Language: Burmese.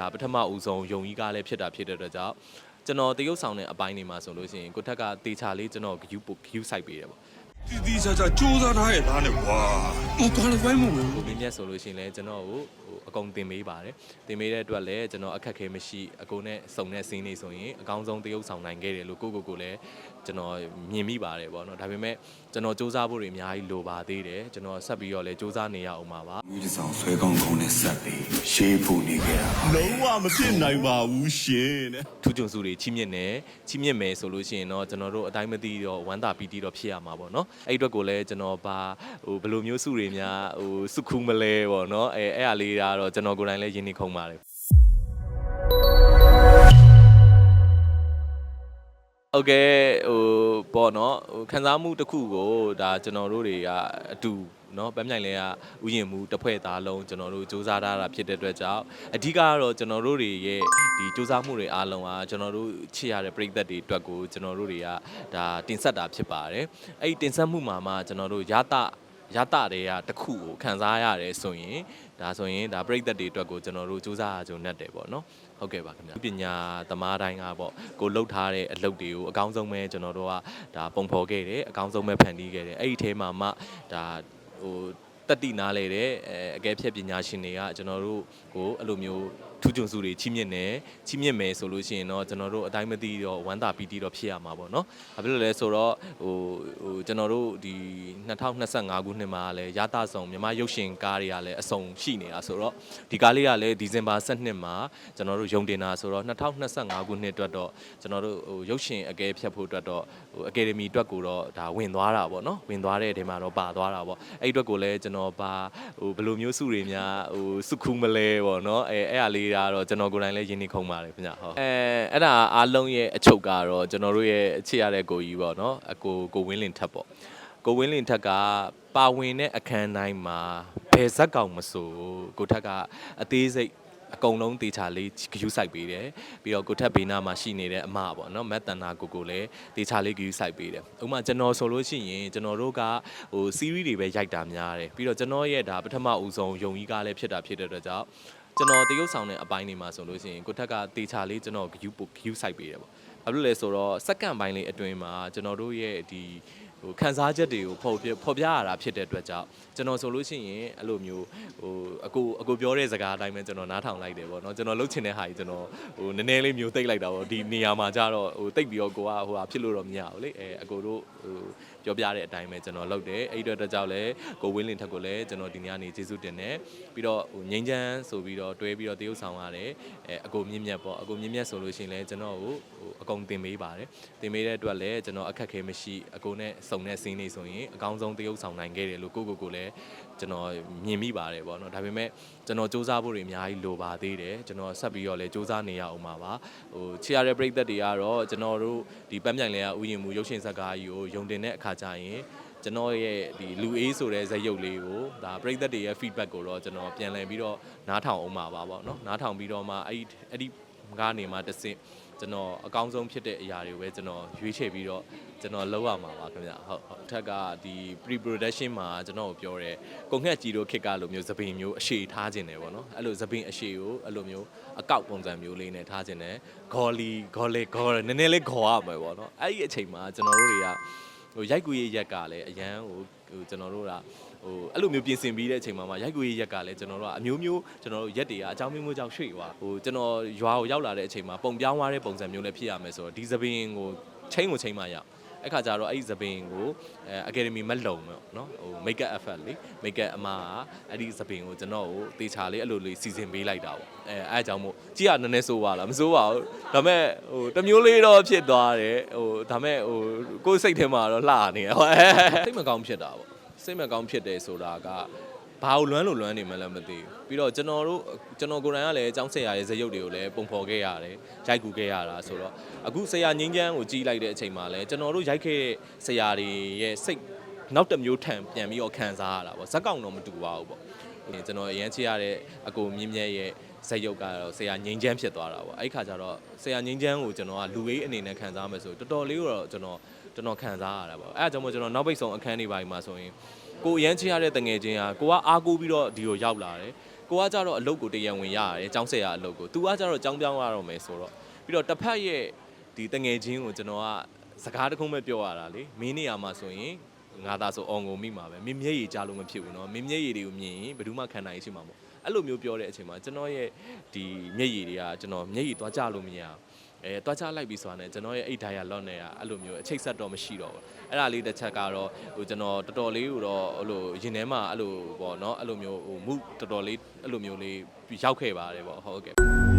ဒါပထမဦးဆုံးယုံကြီးကားလည်းဖြစ်တာဖြစ်တဲ့အတွက်ကြောင့်ကျွန်တော်တရုတ်ဆောင်တဲ့အပိုင်းတွေမှာဆိုလို့ရှိရင်ကိုထက်ကတေချာလေးကျွန်တော်ဂယူပုဂယူဆိုင်ပေးတယ်ပေါ့ တီတီချာချာစူးစမ်းထားရဲ့သားနဲ့ကွာဟိုကွာလီဖိုင်းမှုမကိုမင်းမြတ်ဆိုလို့ရှိရင်လည်းကျွန်တော်ကိုဟိုအကုန်တင်ပေးပါတယ်တင်ပေးတဲ့အတွက်လည်းကျွန်တော်အခက်ခဲမရှိအကုန်နဲ့စုံတဲ့စင်းနေဆိုရင်အကောင်းဆုံးတရုပ်ဆောင်နိုင်ခဲ့တယ်လို့ကိုကိုကိုလည်းကျွန်တော်မြင်မိပါတယ်ပေါ့နော်ဒါပေမဲ့ကျွန်တော်စူးစမ်းဖို့တွေအများကြီးလိုပါသေးတယ်ကျွန်တော်ဆက်ပြီးတော့လည်းစူးစမ်းနေရအောင်ပါပါယူဒီဆောင်ဆွဲကောင်းကောင်းနဲ့ဆက်ပြီးရှေးဖို့နေကြတာပါလုံးဝမဖြစ်နိုင်ပါဘူးရှင်တဲ့ ထူးချွန်စုတွေချီးမြှင့်တယ်ချီးမြှင့်မယ်ဆိုလို့ရှိရင်တော့ကျွန်တော်တို့အတိုင်းမသိတော့ဝမ်းသာပီတိတော့ဖြစ်ရမှာပေါ့နော်အဲ့အတွက်ကိုလည်းကျွန်တော်ပါဟိုဘယ်လိုမျိုးစုတွေများဟိုစုခူးမလဲပေါ့နော်အဲအဲ့အားလေးကတော့ကျွန်တော်ကိုယ်တိုင်လည်းယဉ်နေခုံပါတယ်โอเคဟိုပေါ့နော်ဟိုခံစားမှုတစ်ခုကိုဒါကျွန်တော်တို့တွေကအတူ เนาะဗမ်းမြိုင်လဲကဥယျာဉ်မှုတစ်ဖွဲ့သားလုံးကျွန်တော်တို့စူးစမ်းထားတာဖြစ်တဲ့အတွက်ကြောင့်အဓိကကတော့ကျွန်တော်တို့တွေရဲ့ဒီစူးစမ်းမှုတွေအားလုံးကကျွန်တော်တို့ချစ်ရတဲ့ပြည်သက်တွေအတွက်ကိုကျွန်တော်တို့တွေကဒါတင်ဆက်တာဖြစ်ပါတယ်အဲ့ဒီတင်ဆက်မှုမှာမှကျွန်တော်တို့ရတရတတွေကတစ်ခုကိုခံစားရတယ်ဆိုရင်ဒါဆိုရင်ဒါပြည်သက်တွေအတွက်ကိုကျွန်တော်တို့စူးစမ်းရကြုံနဲ့တယ်ပေါ့နော်ဟုတ်ကဲ့ပါခင်ဗျာပညာသမားတိုင်းကပေါ့ကိုလှုပ်ထားတဲ့အလုပ်တွေကိုအကောင်းဆုံးပဲကျွန်တော်တို့ကဒါပုံဖော်ခဲ့တယ်အကောင်းဆုံးပဲဖန်တီးခဲ့တယ်အဲ့ဒီထဲမှာမှဒါ ဟိုတက်တိနားလေတဲ့အဲအကဲဖြတ်ပညာရှင်တွေကကျွန်တော်တို့ကိုအဲ့လိုမျိုး ထူးချွန်စုတွေချီးမြှင့်တယ်ချီးမြှင့်မယ်ဆိုလို့ရှိရင်တော့ကျွန်တော်တို့အတိုင်းမသိတော့ဝမ်းသာပီတိတော့ဖြစ်ရမှာပေါ့နော်။ဘာဖြစ်လို့လဲဆိုတော့ဟိုဟိုကျွန်တော်တို့ဒီ2025ခုနှစ်မှာလည်းရတဆောင်မြမရုပ်ရှင်ကားတွေကလည်းအစုံရှိနေတာဆိုတော့ဒီကားလေးကလည်းဒီဇင်ဘာ12မှာကျွန်တော်တို့ယုံတင်တာဆိုတော့2025ခုနှစ်အတွက်တော့ကျွန်တော်တို့ဟိုရုပ်ရှင်အကဲဖြတ်ဖို့အတွက်တော့ဟိုအကယ်ဒမီအတွက်ကိုတော့ဒါဝင်သွားတာပေါ့နော်။ဝင်သွားတဲ့အချိန်မှာတော့ပါသွားတာပေါ့။အဲ့ဒီအတွက်ကိုလည်းကျွန်တော်ပါဟိုဘယ်လိုမျိုးစုတွေများဟိုစုခူးမလဲပေါ့နော်။အဲအဲ့အားလေးကတော့ကျွန်တော်ကိုယ်တိုင်လည်းယဉ်နေခုံပါတယ်ခင်ဗျဟုတ်အဲအဲ့ဒါအားလုံးရဲ့အချုပ်ကတော့ကျွန်တော်တို့ရဲ့အချစ်ရတဲ့ကိုကြီးပေါ့နော်အကိုကိုဝင်းလင်ထက်ပေါ့ကိုဝင်းလင်ထက်ကပါဝင်တဲ့အခန်းတိုင်းမှာဘယ်ဇက်ကောင်မဆိုကိုထက်ကအသေးစိတ်အကုန်လုံးတေချာလေးဂယူးဆိုင်ပေးတယ်ပြီးတော့ကိုထက်ဘေးနားမှာရှိနေတဲ့အမပေါ့နော်မက်တန်နာကိုကိုလည်းတေချာလေးဂယူးဆိုင်ပေးတယ်ဥပမာကျွန်တော်ဆိုလို့ရှိရင်ကျွန်တော်တို့ကဟိုစီးရီးတွေပဲရိုက်တာများတယ်ပြီးတော့ကျွန်တော်ရဲ့ဒါပထမဦးဆုံးယုံကြီးကားလည်းဖြစ်တာဖြစ်တဲ့အတွက်ကြောင့် ကျွန်တော်တရုတ်ဆောင်တဲ့အပိုင်းတွေမှာဆိုလို့ရှိရင်ကိုထက်ကတေချာလေးကျွန်တော်ဂယူပုဂယူဆိုင်ပေးတယ်ပေါ့။ဘာဖြစ်လို့လဲဆိုတော့စက္ကန့်ပိုင်းလေးအတွင်းမှာကျွန်တော်တို့ရဲ့ဒီ ဟိုခန်းစားချက်တွေကိုဖော်ပြဖော်ပြရတာဖြစ်တဲ့အတွက်ကြောင့်ကျွန်တော်ဆိုလို့ရှိရင်အဲ့လိုမျိုးဟိုအကိုအကိုပြောတဲ့စကားအတိုင်းပဲကျွန်တော်နားထောင်လိုက်တယ်ပေါ့နော်ကျွန်တော်လှုပ်ချင်တဲ့ဟာကြီးကျွန်တော်ဟိုနည်းနည်းလေးမျိုးသိပ်လိုက်တာပေါ့ဒီနေရာမှာကြတော့ဟိုတိတ်ပြီးတော့ကိုကဟိုဟာဖြစ်လို့တော့မရဘူးလေအဲအကိုတို့ဟိုပြောပြတဲ့အတိုင်းပဲကျွန်တော်လုပ်တယ်အဲ့ဒီအတွက်ကြောင့်လည်းကိုဝင်းလင်ထက်ကိုလည်းကျွန်တော်ဒီနေ့ကနေကျေးဇူးတင်တယ်ပြီးတော့ဟိုငိမ့်ချမ်းဆိုပြီးတော့တွဲပြီးတော့တရုတ်ဆောင်ရတယ်အဲအကိုမြင့်မြတ်ပေါ့အကိုမြင့်မြတ်ဆိုလို့ရှိရင်လည်းကျွန်တော်ကိုဟိုအ ကုန်တင်ပေးပါတယ်တင်ပေးတဲ့အတွက်လည်းကျွန်တော်အခက်ခဲမရှိအကိုနဲ့စုံတဲ့စင်းနေဆိုရင်အကောင်းဆုံးတရုတ်ဆောင်နိုင်ခဲ့တယ်လို့ကိုကိုကိုလည်းကျွန်တော်မြင်မိပါတယ်ပေါ့နော်ဒါပေမဲ့ကျွန်တော်စူးစမ်းဖို့တွေအများကြီးလိုပါသေးတယ်ကျွန်တော်ဆက်ပြီးတော့လည်းစူးစမ်းနေရအောင်ပါပါဟိုချီရတဲ့ပြိသက်တွေကတော့ကျွန်တော်တို့ဒီပန်းမြိုင်လဲကဥယျာဉ်မှုရုပ်ရှင်ဇာတ်ကားကြီးကိုယုံတင်တဲ့အခါကျရင်ကျွန်တော်ရဲ့ဒီလူအေးဆိုတဲ့ဇာတ်ရုပ်လေးကိုဒါပြိသက်တွေရဲ့ feedback ကိုတော့ကျွန်တော်ပြန်လည်ပြီးတော့နားထောင်အောင်ပါပါပေါ့နော်နားထောင်ပြီးတော့မှအဲ့ဒီအဲ့ဒီကနေမှတစ်ဆင့် ကျွန်တော်အကောင်းဆုံးဖြစ်တဲ့အရာတွေကိုပဲကျွန်တော်ရွေးချယ်ပြီးတော့ကျွန်တော်လုပ်ရမှာပါခင်ဗျဟုတ်ဟုတ်ထက်ကဒီ pre production မှာကျွန်တော်ကိုပြောတယ်ကိုငှက်ကြီးတို့ခစ်ကလိုမျိုးသပင်မျိုးအရှိထားခြင်းတယ်ပေါ့နော်အဲ့လိုသပင်အရှိကိုအဲ့လိုမျိုးအကောက်ပုံစံမျိုးလေးနဲ့ထားခြင်းတယ်ဂေါ်လီဂေါ်လေဂေါ်နည်းနည်းလေးခေါ်ရမှာပေါ့နော်အဲ့ဒီအချိန်မှာကျွန်တော်တို့တွေကဟိုရိုက်ကူရေးရက်ကလည်းအရန်ဟိုဟိုကျွန်တော်တို့က ဟိုအဲ့လိုမျိုးပြင်ဆင်ပြီးတဲ့အချိန်မှာမှရိုက်ကူရေးရက်ကလည်းကျွန်တော်တို့ကအမျိုးမျိုးကျွန်တော်တို့ရက်တွေကအကြောင်းမျိုးမျိုးကြောင့်ရွှေ့သွားဟိုကျွန်တော်ရွာကိုရောက်လာတဲ့အချိန်မှာပုံပြောင်းသွားတဲ့ပုံစံမျိုးလည်းဖြစ်ရမယ်ဆိုတော့ဒီသပင်ကိုချိန်ကိုချိန်မှရအဲ့ခါကျတော့အဲ့ဒီသပင်ကိုအဲအကယ်ဒမီမလုံပေါ့နော်ဟို make up effect လေ make up အမကအဲ့ဒီသပင်ကိုကျွန်တော်ကိုတေချာလေးအဲ့လိုလေးစီစဉ်ပေးလိုက်တာပေါ့အဲအဲ့အကြောင်းမို့ကြည့်ရနည်းနည်းစိုးပါလားမစိုးပါဘူးဒါပေမဲ့ဟိုတစ်မျိုးလေးတော့ဖြစ်သွားတယ်ဟိုဒါပေမဲ့ဟိုကိုယ်စိတ်ထဲမှာတော့လှနေတယ်ဟိုအဲစိတ်မကောင်းဖြစ်တာပေါ့ စိတ်မကောင်းဖြစ်တယ်ဆိုတာကဘာလို့လွမ်းလို့လွမ်းနေမှလည်းမသိဘူးပြီးတော့ကျွန်တော်တို့ကျွန်တော်ကိုယ်တိုင်ကလည်းအကြောင်းဆက်ရရဲ့ဇယုတ်တွေကိုလည်းပုံဖော်ခဲ့ရတယ်ရိုက်ကူခဲ့ရတာဆိုတော့အခုဆရာငင်းချမ်းကိုကြီးလိုက်တဲ့အချိန်မှာလည်းကျွန်တော်တို့ရိုက်ခဲ့တဲ့ဆရာတွေရဲ့စိတ်နောက်တစ်မျိုးထံပြန်ပြီးတော့ခံစားရတာပေါ့ဇက်ကောင်တော့မတူပါဘူးပေါ့ကျွန်တော်အရန်ချရတဲ့အကိုမြင့်မြတ်ရဲ့ဇက်ရုပ်ကတော့ဆရာငင်းချမ်းဖြစ်သွားတာပေါ့အဲ့ခါကျတော့ဆရာငင်းချမ်းကိုကျွန်တော်ကလူရေးအနေနဲ့ခံစားမယ်ဆိုတော်တော်လေးတော့ကျွန်တော် ကျွန်တော်ခံစားရတာပေါ့အဲ့အကြောင်းမို့ကျွန်တော်နောက်ပိတ်ဆုံးအခန်းတွေပိုင်းမှာဆိုရင် ကိုအရန်ချရတဲ့တငယ်ချင်းကကိုကအားကိုးပြီးတော့ဒီကိုရောက်လာတယ် ကိုကကြတော့အလုပ်ကိုတရားဝင်ရတယ်ကျောင်းဆက်ရအလုပ်ကို तू ကကြတော့ကျောင်းပြောင်းရတော့မယ်ဆိုတော့ပြီးတော့တစ်ဖက်ရဲ့ဒီတငယ်ချင်းကိုကျွန်တော်ကစကားတစ်ခုပဲပြောရတာလေမင်းနေရာမှာဆိုရင်ငါသာဆိုအောင်ကုန်မိမှာပဲမင်းမျက်ရည်ကြားလို့မဖြစ်ဘူးเนาะမင်းမျက်ရည်တွေကိုမြင်ရင်ဘယ်သူမှခံနိုင်ရှိမှာမဟုတ်အဲ့လိုမျိုးပြောတဲ့အချိန်မှာကျွန်တော်ရဲ့ဒီမျက်ရည်တွေကကျွန်တော်မျက်ရည်သွားကြလို့မရဘူး အဲတွားချလိုက်ပြီဆိုတာနဲ့ကျွန်တော်ရဲ့အိတ်ဒိုင်ယာလော့နဲ့ကအဲ့လိုမျိုးအချိတ်ဆက်တော့မရှိတော့ဘူးအဲ့ဒါလေးတစ်ချက်ကတော့ဟိုကျွန်တော်တော်တော်လေးဟိုတော့အဲ့လိုရင်ထဲမှာအဲ့လိုပေါ့နော်အဲ့လိုမျိုးဟို move တော်တော်လေးအဲ့လိုမျိုးလေးရောက်ခဲ့ပါတယ်ပေါ့ဟုတ်ကဲ့